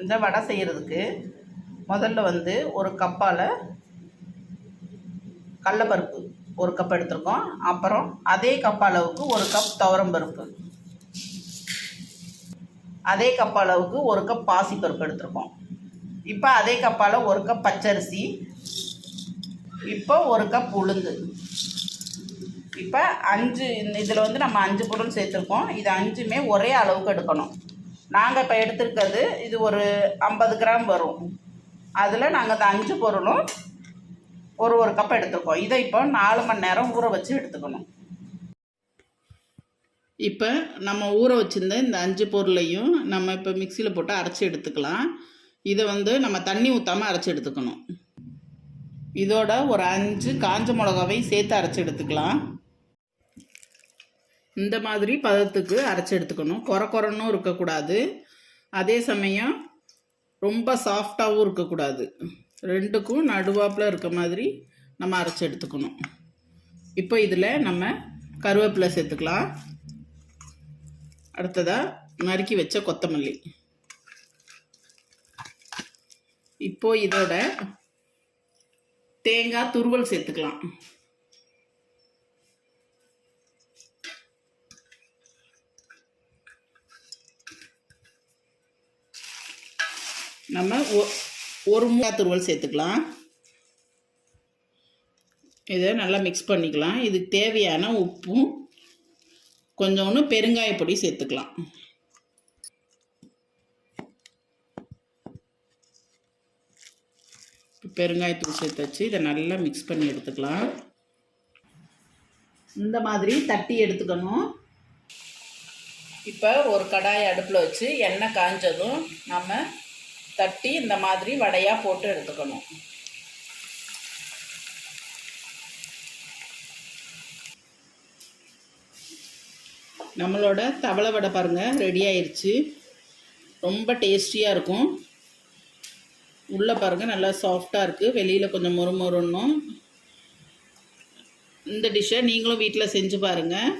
இந்த வடை செய்கிறதுக்கு முதல்ல வந்து ஒரு கப்பால் கடலப்பருப்பு ஒரு கப் எடுத்திருக்கோம். அப்புறம் அதே கப் அளவுக்கு ஒரு கப் துவரம் பருப்பு. அதே கப் அளவுக்கு ஒரு கப் பாசிப்பருப்பு எடுத்திருக்கோம். இப்போ அதே கப்பால் ஒரு கப் பச்சரிசி. இப்போ ஒரு கப் உளுந்து. இப்போ அஞ்சு இதில் வந்து நம்ம அஞ்சு பொருள் சேர்த்துருக்கோம். இது அஞ்சுமே ஒரே அளவுக்கு எடுக்கணும். நாங்கள் இப்போ எடுத்துருக்கிறது இது ஒரு ஐம்பது கிராம் வரும். அதில் நாங்கள் அந்த அஞ்சு பொருளும் ஒரு ஒரு கப் எடுத்துருக்கோம். இதை இப்போ நாலு மணி நேரம் ஊற வச்சு எடுத்துக்கணும். இப்போ நம்ம ஊற வச்சுருந்த இந்த அஞ்சு பொருளையும் நம்ம இப்போ மிக்சியில் போட்டு அரைச்சி எடுத்துக்கலாம். இதை வந்து நம்ம தண்ணி ஊற்றாமல் அரைச்சி எடுத்துக்கணும். இதோட ஒரு அஞ்சு காஞ்ச மிளகாவை சேர்த்து அரைச்சி எடுத்துக்கலாம். இந்த மாதிரி பதத்துக்கு அரைச்சி எடுத்துக்கணும். குறை குறன்னும் இருக்கக்கூடாது. அதே சமயம் ரொம்ப சாஃப்டாகவும் இருக்கக்கூடாது. ரெண்டுக்கும் நடுவாப்பில் இருக்க மாதிரி நம்ம அரைச்சி எடுத்துக்கணும். இப்போ இதில் நம்ம கருவேப்பிலை சேர்த்துக்கலாம். அடுத்ததாக நறுக்கி வச்ச கொத்தமல்லி. இப்போ இதோட தேங்காய் துருவல் சேர்த்துக்கலாம். நம்ம ஒ- ஒரு மூணா துருவல் சேர்த்துக்கலாம். இதை நல்லா மிக்ஸ் பண்ணிக்கலாம். இதுக்கு தேவையான உப்பும் கொஞ்சோண்டு பெருங்காயப்பொடி சேர்த்துக்கலாம். பெருங்காயத்தூள் சேர்த்து வச்சு இதை நல்லா மிக்ஸ் பண்ணி எடுத்துக்கலாம். இந்த மாதிரி தட்டி எடுத்துக்கணும். இப்போ ஒரு கடாய் அடுப்பில் வச்சு எண்ணெய் காஞ்சதும் நம்ம தட்டி இந்த மாதிரி வடையாக போட்டு எடுத்துக்கணும். நம்மளோட தவளை வடை பாருங்கள் ரெடி ஆயிடுச்சு ரொம்ப டேஸ்டியாக இருக்கும். உள்ளே பாருங்கள் நல்லா சாஃப்டாக இருக்குது வெளியில் கொஞ்சம் மொறுமொறுன்னும். இந்த டிஷ்ஷை நீங்களும் வீட்டில் செஞ்சு பாருங்கள்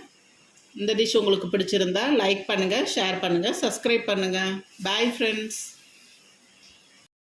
இந்த டிஷ் உங்களுக்கு பிடிச்சிருந்தா லைக் பண்ணுங்கள் ஷேர் பண்ணுங்கள் சப்ஸ்கிரைப் பண்ணுங்கள் பாய் ஃப்ரெண்ட்ஸ்